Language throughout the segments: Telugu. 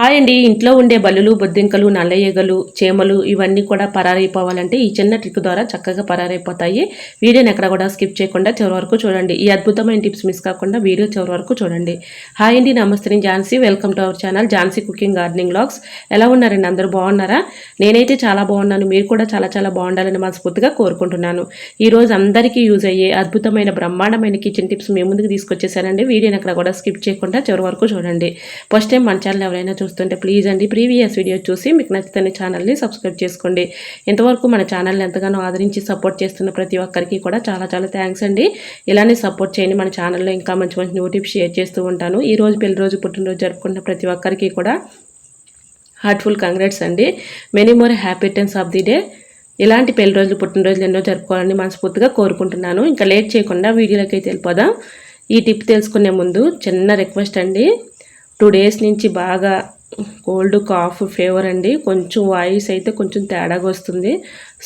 హాయ్ అండి ఇంట్లో ఉండే బల్లులు బొద్దింకలు నల్లయ్యగలు చేమలు ఇవన్నీ కూడా పరారైపోవాలంటే ఈ చిన్న ట్రిక్ ద్వారా చక్కగా పరారైపోతాయి. వీడియోని ఎక్కడ కూడా స్కిప్ చేయకుండా చివరి వరకు చూడండి. ఈ అద్భుతమైన టిప్స్ మిస్ కాకుండా వీడియో చివరి వరకు చూడండి. హాయ్ అండి నమస్తే నేను Jhansi. Welcome to our channel Jhansi cooking gardening blogs ఎలా ఉన్నారండి? అందరూ బాగున్నారా? నేనైతే చాలా బాగున్నాను. మీరు కూడా చాలా చాలా బాగుండాలని మనస్ఫూర్తిగా కోరుకుంటున్నాను. ఈ రోజు అందరికీ యూజ్ అయ్యే అద్భుతమైన బ్రహ్మాండమైన కిచెన్ టిప్స్ మీ ముందుకు తీసుకొచ్చేసానండి. వీడియోని ఎక్కడ కూడా స్కిప్ చేయకుండా చివరి వరకు చూడండి. ఫస్ట్ టైం మన ఛానల్ ఎవరైనా చూస్తుంటే ప్లీజ్ అండి ప్రీవియస్ వీడియో చూసి మీకు నచ్చితే ఛానల్ని సబ్స్క్రైబ్ చేసుకోండి. ఇంతవరకు మన ఛానల్ని ఎంతగానో ఆదరించి సపోర్ట్ చేస్తున్న ప్రతి ఒక్కరికి కూడా చాలా చాలా థ్యాంక్స్ అండి. ఇలానే సపోర్ట్ చేయండి మన ఛానల్లో ఇంకా మంచి మంచి నోటిఫ్ షేర్ చేస్తూ ఉంటాను. ఈ రోజు పెళ్ళి రోజు పుట్టినరోజు జరుపుకున్న ప్రతి ఒక్కరికి కూడా హార్ట్ఫుల్ కంగ్రాట్స్ అండి. Many more happy returns of the day ఇలాంటి పెళ్ళి రోజులు పుట్టినరోజులు ఎన్నో జరుపుకోవాలని మనస్ఫూర్తిగా కోరుకుంటున్నాను. ఇంకా లేట్ చేయకుండా వీడియోలోకి అయితే వెళ్ళిపోదాం. ఈ టిప్ తెలుసుకునే ముందు చిన్న రిక్వెస్ట్ అండి. టూ డేస్ నుంచి బాగా కోల్డ్ కాఫ్ ఫీవర్ అండి. కొంచెం వాయిస్ అయితే కొంచెం తేడాగా వస్తుంది.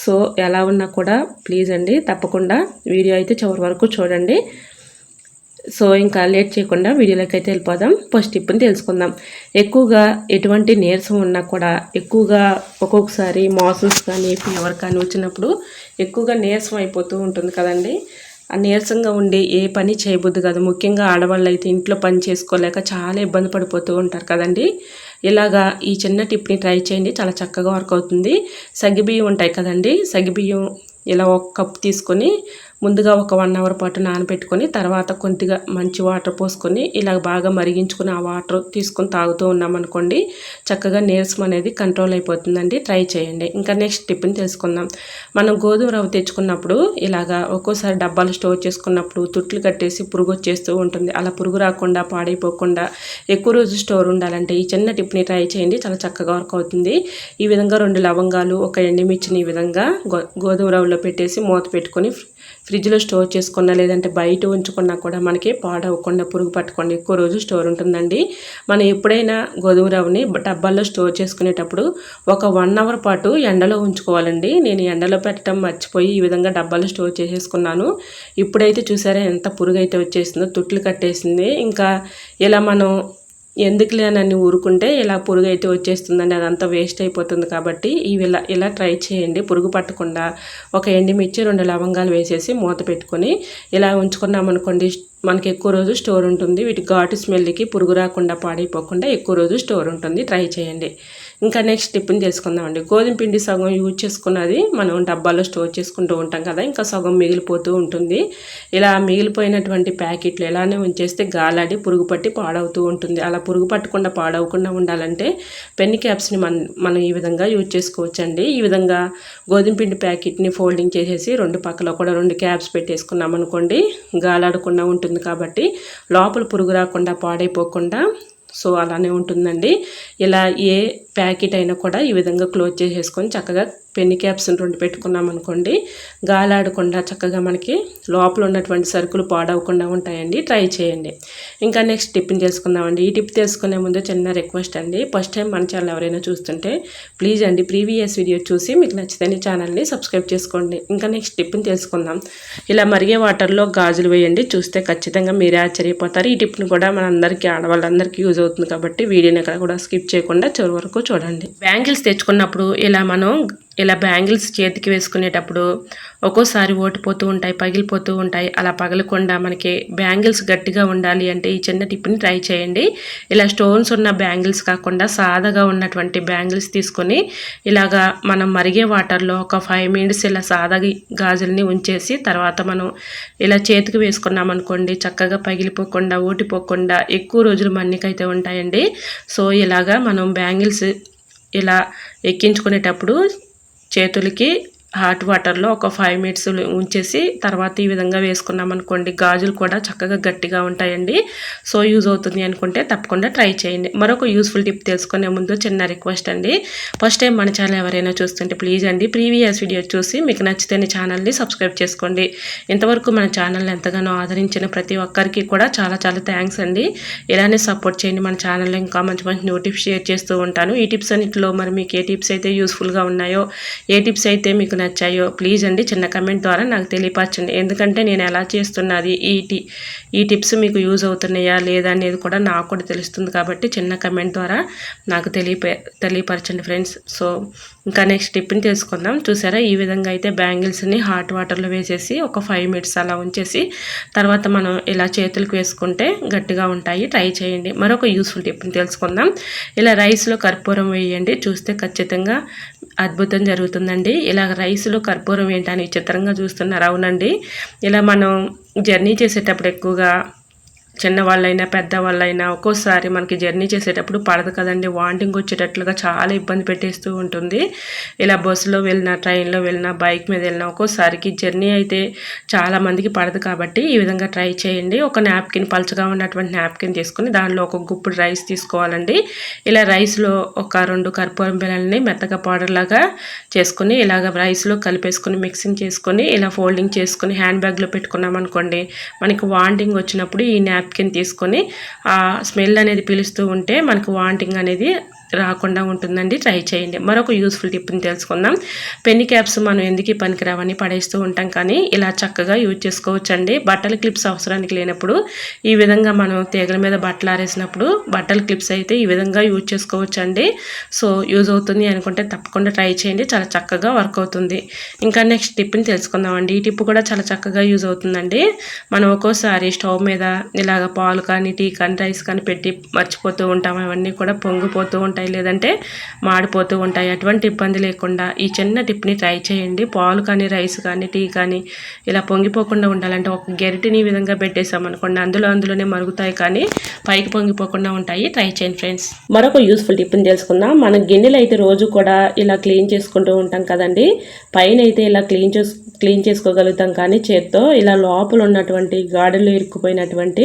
సో ఎలా ఉన్నా కూడా ప్లీజ్ అండి తప్పకుండా వీడియో అయితే చివరి వరకు చూడండి. సో ఇంకా లేట్ చేయకుండా వీడియోలోకి అయితే వెళ్ళిపోదాం. ఫస్ట్ టిప్ని తెలుసుకుందాం. ఎక్కువగా ఎటువంటి నీరసం ఉన్నా కూడా ఎక్కువగా ఒక్కొక్కసారి మోసల్స్ కానీ ఫీవర్ కానీ వచ్చినప్పుడు ఎక్కువగా నీరసం అయిపోతూ ఉంటుంది కదండి. ఆ నీరసంగా ఉండి ఏ పని చేయబుద్ది కాదు. ముఖ్యంగా ఆడవాళ్ళు అయితే ఇంట్లో పని చేసుకోలేక చాలా ఇబ్బంది పడిపోతూ ఉంటారు కదండి. ఇలాగా ఈ చిన్న టిప్ని ట్రై చేయండి. చాలా చక్కగా వర్క్ అవుతుంది. సగ్గిబియ్యం ఉంటాయి కదండి. సగ్గిబియ్యం ఇలా ఒక కప్ తీసుకొని ముందుగా ఒక వన్ అవర్ పాటు నానబెట్టుకొని తర్వాత కొద్దిగా మంచి వాటర్ పోసుకొని ఇలా బాగా మరిగించుకుని ఆ వాటర్ తీసుకొని తాగుతూ ఉన్నామనుకోండి చక్కగా నీరసం అనేది కంట్రోల్ అయిపోతుందండి. ట్రై చేయండి. ఇంకా నెక్స్ట్ టిఫిన్ తెలుసుకుందాం. మనం గోధుమ రవ్వ తెచ్చుకున్నప్పుడు ఇలాగా ఒక్కోసారి డబ్బాలు స్టోర్ చేసుకున్నప్పుడు తుట్లు కట్టేసి పురుగు వచ్చేస్తూ ఉంటుంది. అలా పురుగు రాకుండా పాడైపోకుండా ఎక్కువ రోజు స్టోర్ ఉండాలంటే ఈ చిన్న టిప్ని ట్రై చేయండి. చాలా చక్కగా వర్క్ అవుతుంది. ఈ విధంగా రెండు లవంగాలు ఒక ఎండుమిర్చిని ఈ విధంగా గోధుమ రవ్వలో పెట్టేసి మూత పెట్టుకొని ఫ్రిడ్జ్లో స్టోర్ చేసుకున్నా లేదంటే బయట ఉంచుకున్నా కూడా మనకి పాడవకుండా పురుగు పట్టకుండా ఎక్కువ రోజు స్టోర్ ఉంటుందండి. మనం ఎప్పుడైనా గోధుమ రవ్వని డబ్బాల్లో స్టోర్ చేసుకునేటప్పుడు ఒక వన్ అవర్ పాటు ఎండలో ఉంచుకోవాలండి. నేను ఎండలో పెట్టడం మర్చిపోయి ఈ విధంగా డబ్బాలో స్టోర్ చేసేసుకున్నాను. ఇప్పుడైతే చూసారా ఎంత పురుగు అయితే వచ్చేసిందో తుట్లు కట్టేసింది. ఇంకా ఇలా మనం ఎందుకులే అని ఊరుకుంటే ఇలా పురుగు అయితే వచ్చేస్తుందండి అదంతా వేస్ట్ అయిపోతుంది కాబట్టి ఇవి ఇలా ఇలా ట్రై చేయండి. పురుగు పట్టకుండా ఒక ఎండిమిర్చి రెండు లవంగాలు వేసేసి మూత పెట్టుకొని ఇలా ఉంచుకున్నామనుకోండి మనకి ఎక్కువ రోజు స్టోర్ ఉంటుంది. వీటి ఘాటు స్మెల్కి పురుగు రాకుండా పాడైపోకుండా ఎక్కువ రోజు స్టోర్ ఉంటుంది. ట్రై చేయండి. ఇంకా నెక్స్ట్ టిఫిన్ చేసుకుందామండి. గోధుమ పిండి సగం యూజ్ చేసుకున్నది మనం డబ్బాలో స్టోర్ చేసుకుంటూ ఉంటాం కదా ఇంకా సగం మిగిలిపోతూ ఉంటుంది. ఇలా మిగిలిపోయినటువంటి ప్యాకెట్లు ఎలానే ఉంచేస్తే గాలాడి పురుగు పట్టి పాడవుతూ ఉంటుంది. అలా పురుగు పట్టకుండా పాడవకుండా ఉండాలంటే పెన్ క్యాప్స్ని మన మనం ఈ విధంగా యూజ్ చేసుకోవచ్చండి. ఈ విధంగా గోధుమ పిండి ప్యాకెట్ని ఫోల్డింగ్ చేసేసి రెండు పక్కలో కూడా రెండు క్యాప్స్ పెట్టేసుకున్నాం అనుకోండి గాలాడకుండా ఉంటుంది కాబట్టి లోపల పురుగు రాకుండా పాడైపోకుండా సో అలానే ఉంటుందండి. ఇలా ఏ ప్యాకెట్ అయినా కూడా ఈ విధంగా క్లోజ్ చేసేసుకొని చక్కగా పెన్ని క్యాప్స్ రెండు పెట్టుకున్నాం అనుకోండి. గాలాడకుండా చక్కగా మనకి లోపల ఉన్నటువంటి సరుకులు పాడవకుండా ఉంటాయండి. ట్రై చేయండి. ఇంకా నెక్స్ట్ టిప్ని తెలుసుకుందామండి ఈ టిప్ తెలుసుకునే ముందు చిన్న రిక్వెస్ట్ అండి. ఫస్ట్ టైం మన ఛానల్ ఎవరైనా చూస్తుంటే ప్లీజ్ అండి ప్రీవియస్ వీడియో చూసి మీకు నచ్చితే ఛానల్ని సబ్స్క్రైబ్ చేసుకోండి. ఇంకా నెక్స్ట్ టిప్ని తెలుసుకుందాం. ఇలా మరిగే వాటర్లో గాజులు వేయండి. చూస్తే ఖచ్చితంగా మీరే ఆశ్చర్యపోతారు. ఈ టిప్ని కూడా మనందరికీ ఆడవాళ్ళందరికీ యూజ్ అవుతుంది కాబట్టి వీడియోని ఎక్కడ కూడా స్కిప్ చేయకుండా చివరి వరకు చూడండి. బ్యాంగిల్స్ తెచ్చుకున్నప్పుడు ఇలా మనం ఇలా బ్యాంగిల్స్ చేతికి వేసుకునేటప్పుడు ఒక్కోసారి ఓటిపోతూ ఉంటాయి పగిలిపోతూ ఉంటాయి. అలా పగలకుండా మనకి బ్యాంగిల్స్ గట్టిగా ఉండాలి అంటే ఈ చిన్న టిప్ని ట్రై చేయండి. ఇలా స్టోన్స్ ఉన్న బ్యాంగిల్స్ కాకుండా సాదాగా ఉన్నటువంటి బ్యాంగిల్స్ తీసుకొని ఇలాగా మనం మరిగే వాటర్లో ఒక ఫైవ్ మినిట్స్ ఇలా సాదా గాజుల్ని ఉంచేసి తర్వాత మనం ఇలా చేతికి వేసుకున్నాం అనుకోండి చక్కగా పగిలిపోకుండా ఓటిపోకుండా ఎక్కువ రోజులు మన్నికైతే ఉంటాయండి. సో ఇలాగా మనం బ్యాంగిల్స్ ఇలా ఎక్కించుకునేటప్పుడు చేతులకి హాట్ వాటర్లో ఒక ఫైవ్ మినిట్స్ ఉంచేసి తర్వాత ఈ విధంగా వేసుకున్నాం అనుకోండి. గాజులు కూడా చక్కగా గట్టిగా ఉంటాయండి. సో యూజ్ అవుతుంది అనుకుంటే తప్పకుండా ట్రై చేయండి. మరొక యూస్ఫుల్ టిప్ తెలుసుకునే ముందు చిన్న రిక్వెస్ట్ అండి. ఫస్ట్ టైం మన ఛానల్ ఎవరైనా చూస్తుంటే ప్లీజ్ అండి ప్రీవియస్ వీడియో చూసి మీకు నచ్చితే ఛానల్ని సబ్స్క్రైబ్ చేసుకోండి. ఇంతవరకు మన ఛానల్ని ఎంతగానో ఆదరించిన ప్రతి ఒక్కరికి కూడా చాలా చాలా థ్యాంక్స్ అండి. ఇలానే సపోర్ట్ చేయండి మన ఛానల్లో ఇంకా మంచి మంచి నోటిఫ్ షేర్ చేస్తూ ఉంటాను. ఈ టిప్స్ అన్నింటిలో మరి మీకు ఏ టిప్స్ అయితే యూస్ఫుల్గా ఉన్నాయో ఏ టిప్స్ అయితే మీకు నచ్చాయో ప్లీజ్ అండి చిన్న కమెంట్ ద్వారా నాకు తెలియపరచండి. ఎందుకంటే నేను ఎలా చేస్తున్నది ఈ టి ఈ టిప్స్ మీకు యూజ్ అవుతున్నాయా లేదా అనేది కూడా నాకు కూడా తెలుస్తుంది కాబట్టి చిన్న కమెంట్ ద్వారా నాకు తెలియ తెలియపరచండి ఫ్రెండ్స్ సో ఇంకా నెక్స్ట్ టిప్ని తెలుసుకుందాం. చూసారా ఈ విధంగా అయితే బ్యాంగిల్స్ని హాట్ వాటర్లో వేసేసి ఒక ఫైవ్ మినిట్స్ అలా ఉంచేసి తర్వాత మనం ఇలా చేతులకు వేసుకుంటే గట్టిగా ఉంటాయి. ట్రై చేయండి. మరొక యూస్ఫుల్ టిప్ని తెలుసుకుందాం. ఇలా రైస్లో కర్పూరం వేయండి. చూస్తే ఖచ్చితంగా అద్భుతం జరుగుతుందండి. ఇలా రైస్ రైస్లో కర్పూరం ఏంటని విచిత్రంగా చూస్తున్నారు. అవునండి. ఇలా మనం జర్నీ చేసేటప్పుడు ఎక్కువగా చిన్నవాళ్ళైనా పెద్దవాళ్ళైనా ఒక్కోసారి మనకి జర్నీ చేసేటప్పుడు పడదు కదండి. వాంటింగ్ వచ్చేటట్లుగా చాలా ఇబ్బంది పెట్టేస్తూ ఉంటుంది. ఇలా బస్సులో వెళ్ళినా ట్రైన్లో వెళ్ళినా బైక్ మీద వెళ్ళినా ఒక్కోసారికి జర్నీ అయితే చాలా మందికి పడదు కాబట్టి ఈ విధంగా ట్రై చేయండి. ఒక నాప్కిన్ పలుచగా ఉన్నటువంటి నాప్కిన్ తీసుకుని దానిలో ఒక గుప్పుడు రైస్ తీసుకోవాలండి. ఇలా రైస్లో ఒక రెండు కర్పూరం బిళ్ళల్ని మెత్తగా పౌడర్ లాగా చేసుకొని ఇలాగ రైస్లో కలిపేసుకొని మిక్సింగ్ చేసుకొని ఇలా ఫోల్డింగ్ చేసుకొని హ్యాండ్ బ్యాగ్లో పెట్టుకున్నాం అనుకోండి మనకి వాంటింగ్ వచ్చినప్పుడు ఈ నాప్ నాప్కిన్ తీసుకొని ఆ స్మెల్ అనేది పీలుస్తూ ఉంటే మనకు వాంటింగ్ అనేది రాకుండా ఉంటుందండి. ట్రై చేయండి. మరొక యూస్ఫుల్ టిప్ని తెలుసుకుందాం. పెన్ని క్యాప్స్ మనం ఎందుకు పనికిరావని పడేస్తూ ఉంటాం కానీ ఇలా చక్కగా యూజ్ చేసుకోవచ్చండి. బట్టల క్లిప్స్ అవసరానికి లేనప్పుడు ఈ విధంగా మనం తీగల మీద బట్టలు ఆరేసినప్పుడు బట్టల క్లిప్స్ అయితే ఈ విధంగా యూజ్ చేసుకోవచ్చండి. సో యూజ్ అవుతుంది అనుకుంటే తప్పకుండా ట్రై చేయండి. చాలా చక్కగా వర్క్ అవుతుంది. ఇంకా నెక్స్ట్ టిప్ని తెలుసుకుందామండి. ఈ టిప్ కూడా చాలా చక్కగా యూజ్ అవుతుందండి. మనం ఒక్కోసారి స్టవ్ మీద ఇలాగ పాలు కానీ టీ కానీ రైస్ కానీ పెట్టి మర్చిపోతూ ఉంటాం. అవన్నీ కూడా పొంగిపోతూ ఉంటాయి. ఉంటాయి లేదంటే మాడిపోతూ ఉంటాయి. అటువంటి ఇబ్బంది లేకుండా ఈ చిన్న టిప్ని ట్రై చేయండి. పాలు కానీ రైస్ కానీ టీ కానీ ఇలా పొంగిపోకుండా ఉండాలంటే ఒక గెరిటిని ఈ విధంగా పెట్టేసామనుకోండి అందులో అందులోనే మరుగుతాయి కానీ పైకి పొంగిపోకుండా ఉంటాయి. ట్రై చేయండి ఫ్రెండ్స్. మరొక యూస్ఫుల్ టిప్ని తెలుసుకుందాం. మన గిన్నెలు అయితే రోజు కూడా ఇలా క్లీన్ చేసుకుంటూ ఉంటాం కదండి. పైన అయితే ఇలా క్లీన్ చేసు క్లీన్ చేసుకోగలుగుతాం కానీ చేత్తో ఇలా లోపల ఉన్నటువంటి గాడులు ఇరుక్కుపోయినటువంటి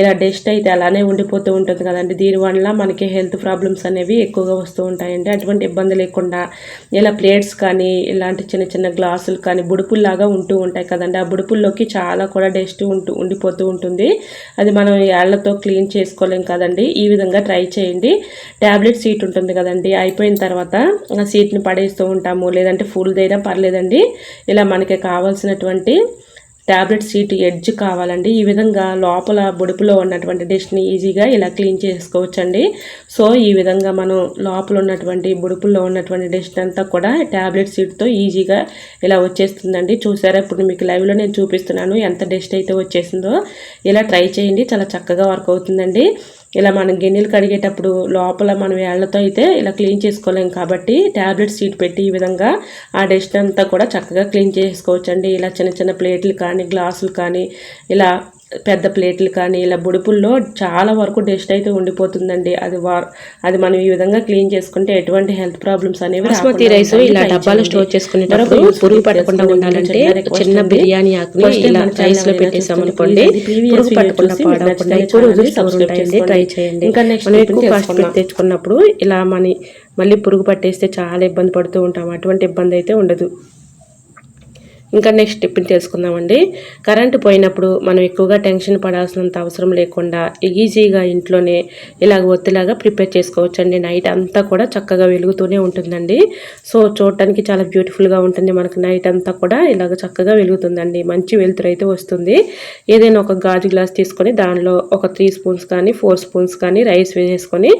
ఇలా డస్ట్ అయితే అలానే ఉండిపోతూ ఉంటుంది కదండి. దీనివల్ల మనకి హెల్త్ ప్రాబ్లమ్స్ అనేవి ఎక్కువగా వస్తూ ఉంటాయండి. అటువంటి ఇబ్బంది లేకుండా ఇలా ప్లేట్స్ కానీ ఇలాంటి చిన్న చిన్న గ్లాసులు కానీ బుడుపుల్లాగా ఉంటూ ఉంటాయి కదండి. ఆ బుడుపుల్లోకి చాలా కూడా డస్ట్ ఉంటూ ఉండిపోతూ ఉంటుంది. అది మనం ఏళ్ళతో క్లీన్ చేసుకోలేం కదండి. ఈ విధంగా ట్రై చేయండి. ట్యాబ్లెట్ సీట్ ఉంటుంది కదండి. అయిపోయిన తర్వాత ఆ సీట్ని పడేస్తూ ఉంటాము. లేదంటే ఫుల్ అయినా పర్లేదండి. ఇలా మనకి కావాల్సినటువంటి ట్యాబ్లెట్ సీట్ ఎడ్జ్ కావాలండి. ఈ విధంగా లోపల బొడుపులో ఉన్నటువంటి డిష్ని ఈజీగా ఇలా క్లీన్ చేసుకోవచ్చండి. సో ఈ విధంగా మనం లోపల ఉన్నటువంటి బుడుపుల్లో ఉన్నటువంటి డిష్ అంతా కూడా ట్యాబ్లెట్ సీట్తో ఈజీగా ఇలా వచ్చేస్తుందండి. చూసారా? ఇప్పుడు మీకు లైవ్లో నేను చూపిస్తున్నాను ఎంత డస్ట్ అయితే వచ్చేసిందో. ఇలా ట్రై చేయండి. చాలా చక్కగా వర్క్ అవుతుందండి. ఇలా మనం గిన్నెలు కడిగేటప్పుడు లోపల మనం వేళ్ళతో అయితే ఇలా క్లీన్ చేసుకోలేం కాబట్టి ట్యాబ్లెట్ సీట్ పెట్టి ఈ విధంగా ఆ డస్ట్ అంతా కూడా చక్కగా క్లీన్ చేసుకోవచ్చండి. ఇలా చిన్న చిన్న ప్లేట్లు కానీ గ్లాసులు కానీ ఇలా పెద్ద ప్లేట్లు కానీ ఇలా బుడుపుల్లో చాలా వరకు డస్ట్ అయితే ఉండిపోతుందండి. అది అది మనం ఈ విధంగా క్లీన్ చేసుకుంటే ఎటువంటి హెల్త్ ప్రాబ్లమ్స్ అనేవి బాస్మతి రైస్ ఇలా డబ్బాలు స్టోర్ చేసుకునేటప్పుడు పురుగు పట్టకుండా ఉండాలంటే చిన్న బిర్యానీ ఆకుని ఇలా రైస్లో పెట్టేసాం అనుకోండి పురుగు పట్టకుండా పాడకుండా ఎక్కువ రోజులు స్టోర్ ఉంటాయండి ట్రై చేయండి ఇంకా నెక్స్ట్ మనం ఎక్కువ కాస్ట్ పెట్టి తెచ్చుకున్నప్పుడు ఇలా మన మళ్ళీ పురుగు పట్టేస్తే చాలా ఇబ్బంది పడుతూ ఉంటాం. అటువంటి ఇబ్బంది అయితే ఉండదు. ఇంకా నెక్స్ట్ టిప్ని తెలుసుకుందామండి. కరెంటు పోయినప్పుడు మనం ఎక్కువగా టెన్షన్ పడాల్సినంత అవసరం లేకుండా ఈజీగా ఇంట్లోనే ఇలాగ ఒత్తిలాగా ప్రిపేర్ చేసుకోవచ్చండి. నైట్ అంతా కూడా చక్కగా వెలుగుతూనే ఉంటుందండి. సో చూడటానికి చాలా బ్యూటిఫుల్గా ఉంటుంది. మనకు నైట్ అంతా కూడా ఇలాగ చక్కగా వెలుగుతుందండి. మంచి వెలుతురు అయితే వస్తుంది. ఏదైనా ఒక గాజు గ్లాస్ తీసుకొని దానిలో ఒక త్రీ స్పూన్స్ కానీ ఫోర్ స్పూన్స్ కానీ రైస్ వేసేసుకొని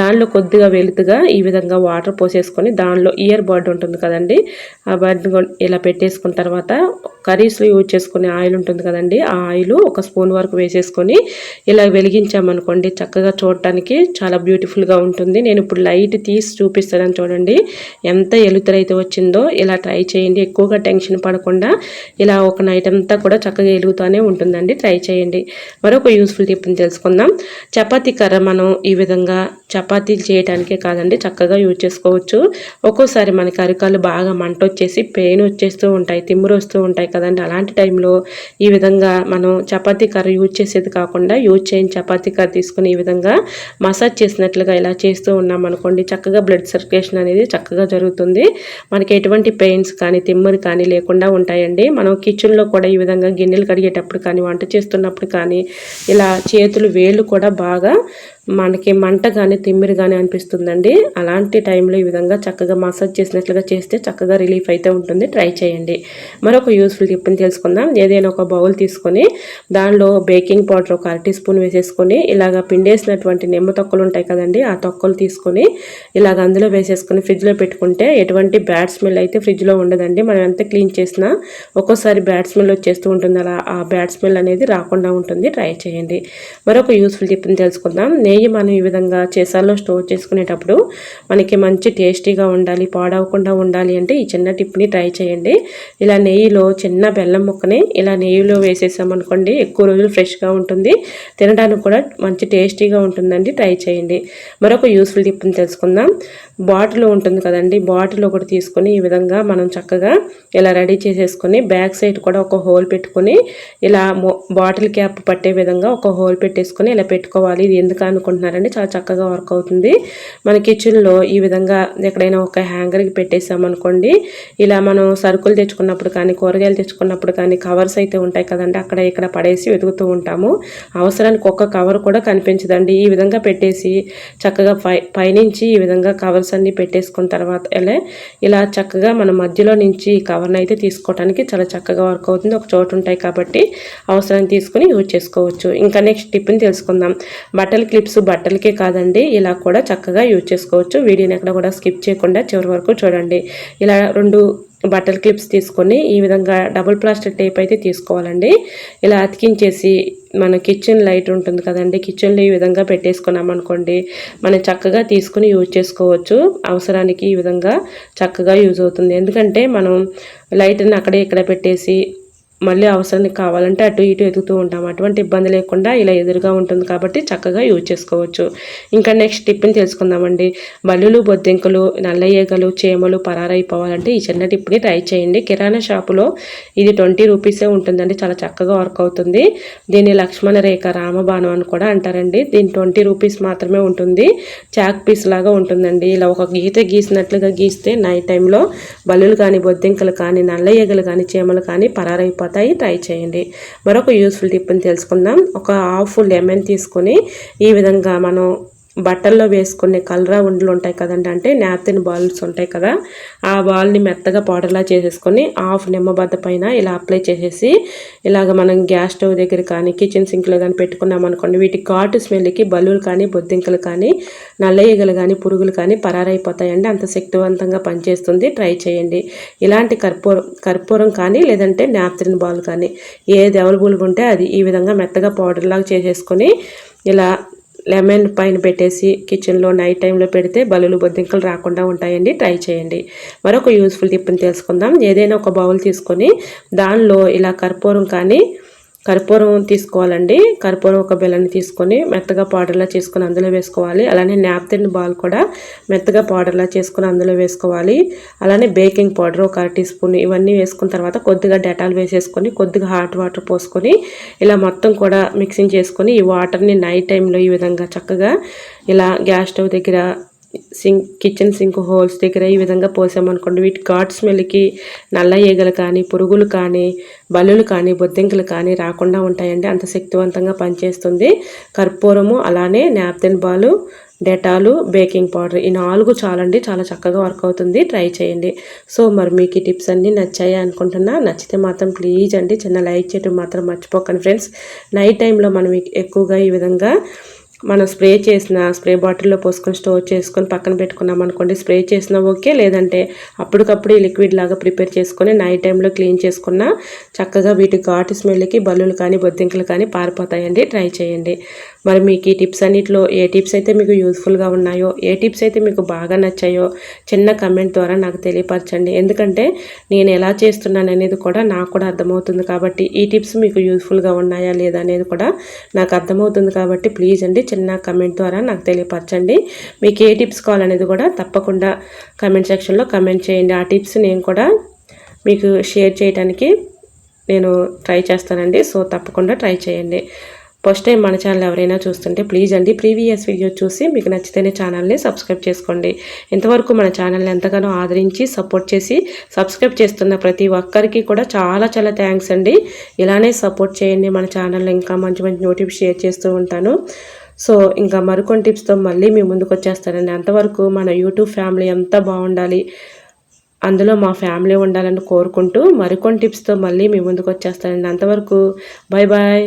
దానిలో కొద్దిగా వెలుతుగా ఈ విధంగా వాటర్ పోసేసుకొని దానిలో ఇయర్ బర్డ్ ఉంటుంది కదండి. ఆ బర్డ్ ఇలా పెట్టేసుకున్న తర్వాత తర్వాత కర్రీస్లో యూజ్ చేసుకునే ఆయిల్ ఉంటుంది కదండి ఆ ఆయిల్ ఒక స్పూన్ వరకు వేసేసుకొని ఇలా వెలిగించామనుకోండి చక్కగా చూడటానికి చాలా బ్యూటిఫుల్గా ఉంటుంది. నేను ఇప్పుడు లైట్ తీసి చూపిస్తానని చూడండి ఎంత ఎలుతురైతే వచ్చిందో ఇలా ట్రై చేయండి ఎక్కువగా టెన్షన్ పడకుండా ఇలా ఒక నైట్ అంతా కూడా చక్కగా ఎలుగుతూనే ఉంటుందండి ట్రై చేయండి. మరొక యూస్ఫుల్ టిప్ని తెలుసుకుందాం. చపాతీ కర్ర మనం ఈ విధంగా చపాతీలు చేయడానికే కాదండి చక్కగా యూజ్ చేసుకోవచ్చు. ఒక్కోసారి మనకి అరికాలు బాగా మంట వచ్చేసి పెయిన్ వచ్చేస్తూ ఉంటాయి తిమ్మురు వస్తూ ఉంటాయి కదండి. అలాంటి టైంలో ఈ విధంగా మనం చపాతీ కర్ర యూజ్ చేసేది కాకుండా యూజ్ చేయని చపాతీ కర్ర తీసుకుని ఈ విధంగా మసాజ్ చేసినట్లుగా ఇలా చేస్తూ ఉన్నాం అనుకోండి చక్కగా బ్లడ్ సర్క్యులేషన్ అనేది చక్కగా జరుగుతుంది. మనకి ఎటువంటి పెయిన్స్ కానీ తిమ్మురు కానీ లేకుండా ఉంటాయండి. మనం కిచెన్లో కూడా ఈ విధంగా గిన్నెలు కడిగేటప్పుడు కానీ వంట చేస్తున్నప్పుడు కానీ ఇలా చేతులు వేళ్ళు కూడా బాగా మనకి మంట కానీ తిమ్మిరి కానీ అనిపిస్తుందండి. అలాంటి టైంలో ఈ విధంగా చక్కగా మసాజ్ చేసినట్లుగా చేస్తే చక్కగా రిలీఫ్ అయితే ఉంటుంది. ట్రై చేయండి. మరొక యూస్ఫుల్ టిప్ని తెలుసుకుందాం. ఏదైనా ఒక బౌల్ తీసుకొని దానిలో బేకింగ్ పౌడర్ ఒక అరటి స్పూన్ వేసేసుకొని ఇలాగ పిండేసినటువంటి నిమ్మ తొక్కలు ఉంటాయి కదండి ఆ తొక్కలు తీసుకొని ఇలాగ అందులో వేసేసుకొని ఫ్రిడ్జ్లో పెట్టుకుంటే ఎటువంటి బ్యాడ్ స్మెల్ అయితే ఫ్రిడ్జ్లో ఉండదండి. మనం ఎంత క్లీన్ చేసినా ఒక్కోసారి బ్యాడ్ స్మెల్ వచ్చేస్తూ ఉంటుంది. అలా ఆ బ్యాడ్ స్మెల్ అనేది రాకుండా ఉంటుంది. ట్రై చేయండి. మరొక యూస్ఫుల్ టిప్ని తెలుసుకుందాం. నెయ్యి మనం ఈ విధంగా చేసాల్లో స్టోర్ చేసుకునేటప్పుడు మనకి మంచి టేస్టీగా ఉండాలి పాడవకుండా ఉండాలి అంటే ఈ చిన్న టిప్ని ట్రై చేయండి. ఇలా నెయ్యిలో చిన్న బెల్లం ముక్కని ఇలా నెయ్యిలో వేసేసామనుకోండి ఎక్కువ రోజులు ఫ్రెష్గా ఉంటుంది. తినడానికి కూడా మంచి టేస్టీగా ఉంటుందండి ట్రై చేయండి. మరొక యూస్ఫుల్ టిప్ని తెలుసుకుందాం. బాటిల్ ఉంటుంది కదండి బాటిల్ ఒకటి తీసుకొని ఈ విధంగా మనం చక్కగా ఇలా రెడీ చేసేసుకొని బ్యాక్ సైడ్ కూడా ఒక హోల్ పెట్టుకొని ఇలా బాటిల్ క్యాప్ పట్టే విధంగా ఒక హోల్ పెట్టేసుకొని ఇలా పెట్టుకోవాలి. ఇది ఎందుకు అనుకుంటున్నారండి. చాలా చక్కగా వర్క్ అవుతుంది. మన కిచెన్లో ఈ విధంగా ఎక్కడైనా ఒక హ్యాంగర్కి పెట్టేసామనుకోండి ఇలా మనం సరుకులు తెచ్చుకున్నప్పుడు కానీ కూరగాయలు తెచ్చుకున్నప్పుడు కానీ కవర్స్ అయితే ఉంటాయి కదండి. అక్కడ ఇక్కడ పడేసి వెతుకుతూ ఉంటాము. అవసరానికి ఒక్క కవర్ కూడా కనిపించదండి. ఈ విధంగా పెట్టేసి చక్కగా పై పైనుంచి ఈ విధంగా కవర్స్ అన్ని పెట్టేసుకున్న తర్వాత ఇలా ఇలా చక్కగా మన మధ్యలో నుంచి కవర్ని అయితే తీసుకోవడానికి చాలా చక్కగా వర్క్ అవుతుంది. ఒక చోటు ఉంటాయి కాబట్టి అవసరాన్ని తీసుకుని యూజ్ చేసుకోవచ్చు. ఇంకా నెక్స్ట్ టిప్ని తెలుసుకుందాం. బట్టల క్లిప్స్ బట్టలకే కాదండి. ఇలా కూడా చక్కగా యూజ్ చేసుకోవచ్చు. వీడియోని ఎక్కడ కూడా స్కిప్ చేయకుండా చివరి వరకు చూడండి. ఇలా రెండు బట్టల క్లిప్స్ తీసుకొని ఈ విధంగా డబుల్ ప్లాస్టిక్ టేప్ అయితే తీసుకోవాలండి. ఇలా అతికించేసి మన కిచెన్ లైట్ ఉంటుంది కదండి. కిచెన్లో ఈ విధంగా పెట్టేసుకున్నాం అనుకోండి మనం చక్కగా తీసుకుని యూజ్ చేసుకోవచ్చు. అవసరానికి ఈ విధంగా చక్కగా యూజ్ అవుతుంది. ఎందుకంటే మనం లైట్ని అక్కడే ఇక్కడ పెట్టేసి మళ్ళీ అవసరానికి కావాలంటే అటు ఇటు ఎదుగుతూ ఉంటాం. అటువంటి ఇబ్బంది లేకుండా ఇలా ఎదురుగా ఉంటుంది కాబట్టి చక్కగా యూజ్ చేసుకోవచ్చు. ఇంకా నెక్స్ట్ టిప్ని తెలుసుకుందామండి. బల్లులు బొద్దింకలు నల్ల ఈగలు చేమలు పరారైపోవాలంటే ఈ చిన్న టిప్ని ట్రై చేయండి. కిరాణా షాపులో ఇది ట్వంటీ రూపీసే ఉంటుందండి. చాలా చక్కగా వర్క్ అవుతుంది. దీన్ని లక్ష్మణ రేఖ రామబాణం అని కూడా అంటారండి. దీని ట్వంటీ రూపీస్ మాత్రమే ఉంటుంది. చాక్ పీస్ లాగా ఉంటుందండి. ఇలా ఒక గీత గీసినట్లుగా గీస్తే నైట్ టైంలో బల్లులు కానీ బొద్దింకలు కానీ నల్ల ఈగలు కానీ చేమలు కానీ పరారైపో అయిపోతాయి ట్రై చేయండి. మరొక యూస్ఫుల్ టిప్ని తెలుసుకుందాం. ఒక హాఫ్ లెమన్ తీసుకొని ఈ విధంగా మనం బట్టల్లో వేసుకునే కలరా ఉండలు ఉంటాయి కదండి. అంటే నాప్తిన్ బాల్స్ ఉంటాయి కదా. ఆ బాల్ని మెత్తగా పౌడర్లా చేసేసుకొని హాఫ్ నిమ్మబద్ద పైన ఇలా అప్లై చేసేసి ఇలాగ మనం గ్యాస్ స్టవ్ దగ్గర కానీ కిచెన్ సింక్లో కానీ పెట్టుకున్నాం అనుకోండి వీటి ఘాటు స్మెల్కి బల్లులు కానీ బొద్దింకలు కానీ నల్ల ఈగలు కానీ పురుగులు కానీ పరారైపోతాయండి. అంత శక్తివంతంగా పనిచేస్తుంది. ట్రై చేయండి. ఇలాంటి కర్పూరం కర్పూరం కానీ లేదంటే నాప్తిన్ బాల్ కానీ ఏది అవైలబుల్గా ఉంటే అది ఈ విధంగా మెత్తగా పౌడర్లాగా చేసేసుకొని ఇలా లెమన్ పైన పెట్టేసి కిచెన్లో నైట్ టైంలో పెడితే బలులు బొద్దింకలు రాకుండా ఉంటాయండి. ట్రై చేయండి. మరొక యూస్ఫుల్ టిప్ని తెలుసుకుందాం. ఏదైనా ఒక బౌల్ తీసుకొని దానిలో ఇలా కర్పూరం కానీ కర్పూరం తీసుకోవాలండి. కర్పూరం ఒక బెల్లని తీసుకొని మెత్తగా పౌడర్లా చేసుకొని అందులో వేసుకోవాలి. అలానే నాప్తిన్ బాల్ కూడా మెత్తగా పౌడర్లా చేసుకొని అందులో వేసుకోవాలి. అలానే బేకింగ్ పౌడర్ ఒక అర టీ స్పూన్ ఇవన్నీ వేసుకున్న తర్వాత కొద్దిగా డెటాల్ వేసేసుకొని కొద్దిగా హాట్ వాటర్ పోసుకొని ఇలా మొత్తం కూడా మిక్సింగ్ చేసుకొని ఈ వాటర్ని నైట్ టైంలో ఈ విధంగా చక్కగా ఇలా గ్యాస్ స్టవ్ దగ్గర సింక్ కిచెన్ సింక్ హోల్స్ దగ్గర ఈ విధంగా పోసామనుకోండి. వీటి ఘాట్ స్మెల్కి నల్ల ఈగలు కానీ పురుగులు కానీ బల్లులు కానీ బొద్దింకలు కానీ రాకుండా ఉంటాయండి. అంత శక్తివంతంగా పనిచేస్తుంది. కర్పూరము అలానే naphthalene ball Dettol baking powder ఈ నాలుగు చాలండి. చాలా చక్కగా వర్క్ అవుతుంది. ట్రై చేయండి. సో మరి మీకు ఈ టిప్స్ అన్నీ నచ్చాయి అనుకుంటున్నా? నచ్చితే మాత్రం ప్లీజ్ అండి. చిన్న లైక్ చేయడం మాత్రం మర్చిపోకండి ఫ్రెండ్స్. నైట్ టైంలో మనం ఎక్కువగా ఈ విధంగా మనం స్ప్రే చేసిన స్ప్రే బాటిల్లో పోసుకొని స్టోర్ చేసుకొని పక్కన పెట్టుకున్నాం అనుకోండి స్ప్రే చేసినా ఓకే లేదంటే అప్పటికప్పుడు ఈ లిక్విడ్ లాగా ప్రిపేర్ చేసుకొని నైట్ టైంలో క్లీన్ చేసుకున్న చక్కగా వీటి ఘాటు స్మెల్కి బల్లులు కానీ బొద్దింకలు కానీ పారిపోతాయండి. ట్రై చేయండి. మరి మీకు ఈ టిప్స్ అన్నిటిలో ఏ టిప్స్ అయితే మీకు యూస్ఫుల్గా ఉన్నాయో ఏ టిప్స్ అయితే మీకు బాగా నచ్చాయో చిన్న కమెంట్ ద్వారా నాకు తెలియపరచండి. ఎందుకంటే నేను ఎలా చేస్తున్నాను అనేది కూడా నాకు కూడా అర్థమవుతుంది కాబట్టి ఈ టిప్స్ మీకు యూస్ఫుల్గా ఉన్నాయా లేదా అనేది కూడా నాకు అర్థమవుతుంది కాబట్టి ప్లీజ్ అండి చిన్న కమెంట్ ద్వారా నాకు తెలియపరచండి. మీకు ఏ టిప్స్ కావాలనేది కూడా తప్పకుండా కమెంట్ సెక్షన్లో కమెంట్ చేయండి. ఆ టిప్స్ నేను కూడా మీకు షేర్ చేయడానికి నేను ట్రై చేస్తానండి. సో తప్పకుండా ట్రై చేయండి. ఫస్ట్ టైం మన ఛానల్ ఎవరైనా చూస్తుంటే ప్లీజ్ అండి ప్రీవియస్ వీడియో చూసి మీకు నచ్చితేనే ఛానల్ని సబ్స్క్రైబ్ చేసుకోండి. ఇంతవరకు మన ఛానల్ని ఎంతగానో ఆదరించి సపోర్ట్ చేసి సబ్స్క్రైబ్ చేస్తున్న ప్రతి ఒక్కరికి కూడా చాలా చాలా థ్యాంక్స్ అండి. ఇలానే సపోర్ట్ చేయండి మన ఛానల్లో ఇంకా మంచి మంచి నోటిఫ్ షేర్ చేస్తూ ఉంటాను. సో ఇంకా మరికొన్ని టిప్స్తో మళ్ళీ మీ ముందుకు వచ్చేస్తానండి. అంతవరకు మన యూట్యూబ్ ఫ్యామిలీ ఎంత బాగుండాలి. అందులో మా ఫ్యామిలీ ఉండాలని కోరుకుంటూ మరికొన్ని టిప్స్తో మళ్ళీ మీ ముందుకు వచ్చేస్తానండి. అంతవరకు bye bye